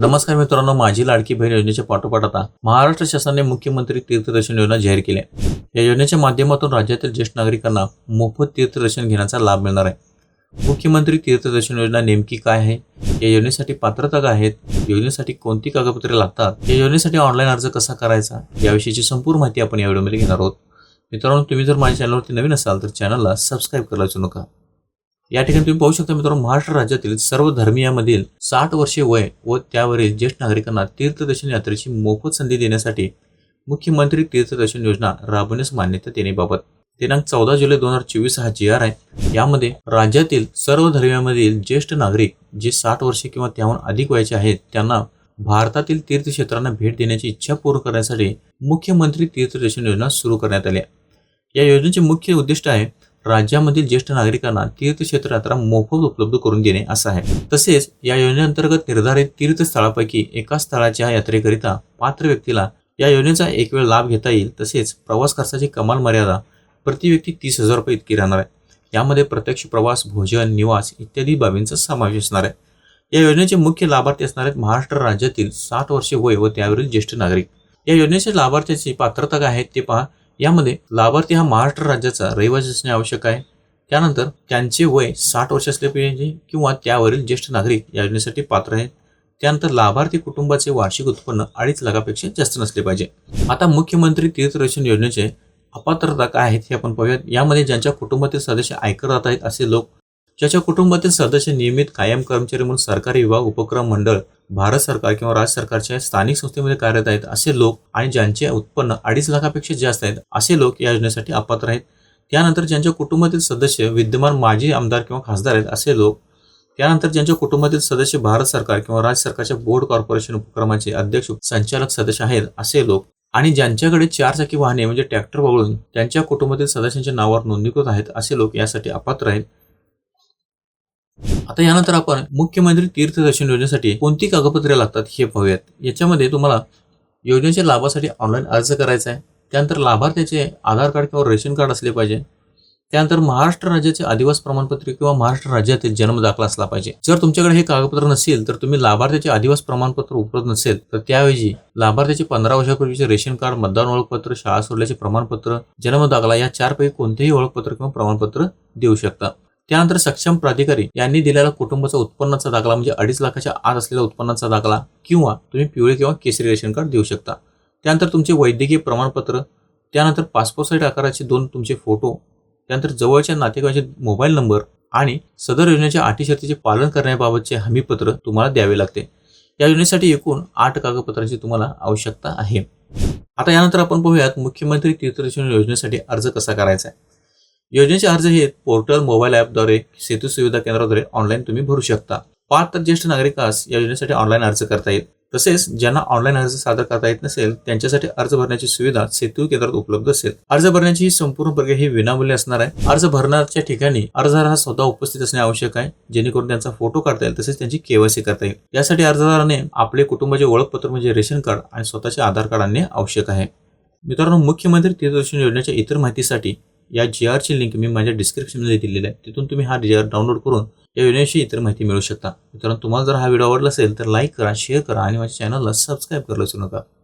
नमस्कार मित्रांनो माझी लाडकी बहीण योजनेच्या पाठोपाठ आता महाराष्ट्र शासनाने मुख्यमंत्री तीर्थदर्शन योजना जाहीर केली आहे. या योजनेच्या माध्यमातून राज्यातील ज्येष्ठ नागरिकांना मोफत तीर्थदर्शन घेण्याचा लाभ मिळणार आहे. मुख्यमंत्री तीर्थदर्शन योजना नेमकी काय आहे? या योजनेसाठी पात्रता काय आहेत? योजनेसाठी कोणती कागदपत्रे लागतात? या योजनेसाठी ऑनलाईन अर्ज कसा करायचा? याविषयीची संपूर्ण माहिती आपण या व्हिडिओमध्ये घेणार आहोत. मित्रांनो तुम्ही जर माझ्या चॅनलवरती नवीन असाल तर चॅनलला सबस्क्राईब करायला विसरू नका. या ठिकाणी तुम्ही पाहू शकता मित्रांनो महाराष्ट्र राज्यातील सर्व धर्मियांमधील साठ वर्षे वय व त्यावरील ज्येष्ठ नागरिकांना तीर्थदर्शन यात्रेची मोफत संधी देण्यासाठी मुख्यमंत्री तीर्थदर्शन योजना राबवण्यास मान्यता देण्याबाबत दिनांक चौदा जुलै दोन हजार चोवीस हा जी आर आहे. यामध्ये राज्यातील सर्व धर्मियामधील ज्येष्ठ नागरिक जे साठ वर्षे किंवा त्याहून अधिक वयाचे आहेत त्यांना भारतातील तीर्थक्षेत्रांना भेट देण्याची इच्छा पूर्ण करण्यासाठी मुख्यमंत्री तीर्थदर्शन योजना सुरू करण्यात आली या योजनेचे मुख्य उद्दिष्ट आहे राज्यामधील ज्येष्ठ नागरिकांना तीर्थक्षेत्र यात्रा मोफत उपलब्ध करून देणे असं आहे. तसेच या योजनेअंतर्गत निर्धारित तीर्थस्थळापैकी एका स्थळाच्या यात्रेकरिता पात्र व्यक्तीला या योजनेचा एक वेळ लाभ घेता येईल. तसेच प्रवास खर्चाची कमाल मर्यादा प्रति व्यक्ती तीस हजार रुपये इतकी राहणार आहे. यामध्ये प्रत्यक्ष प्रवास भोजन निवास इत्यादी बाबींचा समावेश असणार आहे. या योजनेचे मुख्य लाभार्थी असणार आहेत महाराष्ट्र राज्यातील साठ वर्षे वय व त्यावरील ज्येष्ठ नागरिक. या योजनेच्या लाभार्थ्याची पात्रता काय आहे ते पहा. यामध्ये लाभार्थी हा महाराष्ट्र राज्याचा रहिवासी असणे आवश्यक आहे. त्यानंतर त्यांचे वय साठ वर्ष असले पाहिजे किंवा त्यावरील ज्येष्ठ नागरिक या योजनेसाठी पात्र आहेत. त्यानंतर लाभार्थी कुटुंबाचे वार्षिक उत्पन्न अडीच लाखापेक्षा जास्त नसले पाहिजे. आता मुख्यमंत्री तीर्थरक्षण योजनेचे अपात्रता काय आहेत हे आपण पाहूयात. यामध्ये ज्यांच्या कुटुंबातील सदस्य आयकर दाता आहेत असे लोक ज्याच्या कुटुंबातील सदस्य नियमित कायम कर्मचारी म्हणून सरकारी विभाग उपक्रम मंडळ भारत सरकार किंवा राज्य सरकारच्या स्थानिक संस्थेमध्ये कार्यरत आहेत असे लोक आणि ज्यांचे उत्पन्न अडीच लाखापेक्षा जास्त आहेत असे लोक या योजनेसाठी अपात्र आहेत. त्यानंतर ज्यांच्या कुटुंबातील सदस्य विद्यमान माजी आमदार किंवा खासदार आहेत असे लोक त्यानंतर ज्यांच्या कुटुंबातील सदस्य भारत सरकार किंवा राज्य सरकारच्या बोर्ड कॉर्पोरेशन उपक्रमाचे अध्यक्ष संचालक सदस्य आहेत असे लोक आणि ज्यांच्याकडे चार चाकी वाहने म्हणजे ट्रॅक्टर वगळून त्यांच्या कुटुंबातील सदस्यांच्या नावावर नोंदणीकृत आहेत असे लोक यासाठी अपात्र आहेत. आता यानंतर आपण मुख्यमंत्री तीर्थदर्शन योजनेसाठी कोणती कागदपत्रे लागतात हे पाहूयात. याच्यामध्ये तुम्हाला योजनेच्या लाभासाठी ऑनलाईन अर्ज करायचा आहे. त्यानंतर लाभार्थ्याचे आधार कार्ड किंवा रेशन कार्ड असले पाहिजे. त्यानंतर महाराष्ट्र राज्याचे आदिवास प्रमाणपत्र किंवा महाराष्ट्र राज्यातील जन्म दाखला असला पाहिजे. जर तुमच्याकडे हे कागदपत्र नसेल तर तुम्ही लाभार्थ्याचे आदिवास प्रमाणपत्र उपलब्ध नसेल तर त्याऐवजी लाभार्थ्याचे पंधरा वर्षापूर्वीचे रेशन कार्ड मतदान ओळखपत्र शाळा सोडल्याचे प्रमाणपत्र जन्म दाखला या चारपैकी कोणतेही ओळखपत्र किंवा प्रमाणपत्र देऊ शकता. त्यानंतर सक्षम प्राधिकारी यांनी दिलेला कुटुंबाचा उत्पन्नाचा दाखला म्हणजे अडीच लाखाच्या आत असलेला उत्पन्नाचा दाखला किंवा तुम्ही पिवळे किंवा केसरी रेशन कार्ड देऊ शकता. त्यानंतर तुमचे वैद्यकीय प्रमाणपत्र त्यानंतर पासपोर्ट साईट आकाराचे दोन तुमचे फोटो त्यानंतर जवळच्या नातेवाईकांचे मोबाईल नंबर आणि सदर योजनेच्या अटी शर्तीचे पालन करण्याबाबतचे हमीपत्र तुम्हाला द्यावे लागते. या योजनेसाठी एकूण आठ कागदपत्रांची तुम्हाला आवश्यकता आहे. आता यानंतर आपण पाहूयात मुख्यमंत्री तीर्थदर्शन योजनेसाठी अर्ज कसा करायचा आहे. योजनेचे अर्ज हे पोर्टल मोबाईल ॲपद्वारे सेतू सुविधा केंद्राद्वारे ऑनलाईन तुम्ही भरू शकता. पात्र ज्येष्ठ नागरिकास या योजनेसाठी ऑनलाईन अर्ज करता येईल. तसेच ज्यांना ऑनलाईन अर्ज सादर करता येत नसेल त्यांच्यासाठी अर्ज भरण्याची सुविधा सेतू केंद्रात उपलब्ध असेल. अर्ज भरण्याची ही संपूर्ण प्रक्रिया ही विनामूल्य असणार आहे. अर्ज भरण्याच्या ठिकाणी अर्जदार हा स्वतः उपस्थित असणे आवश्यक आहे जेणेकरून त्यांचा फोटो काढता येईल तसेच त्यांची केवायसी करता येईल. यासाठी अर्जदाराने आपले कुटुंबाचे ओळखपत्र म्हणजे रेशन कार्ड आणि स्वतःचे आधार कार्ड आणणे आवश्यक आहे. मित्रांनो मुख्यमंत्री तीर्थदर्शन योजनेच्या इतर माहितीसाठी या जी आरची लिंक मी माझ्या डिस्क्रिप्शनमध्ये दिलेली आहे. तिथून तुम्ही हा जी आर डाउनलोड करून या योजनेची इतर माहिती मिळू शकता. मित्रांनो तुम्हाला जर हा व्हिडिओ आवडला असेल तर लाईक करा शेअर करा आणि माझ्या चॅनलला सबस्क्राईब करायला विसरू नका.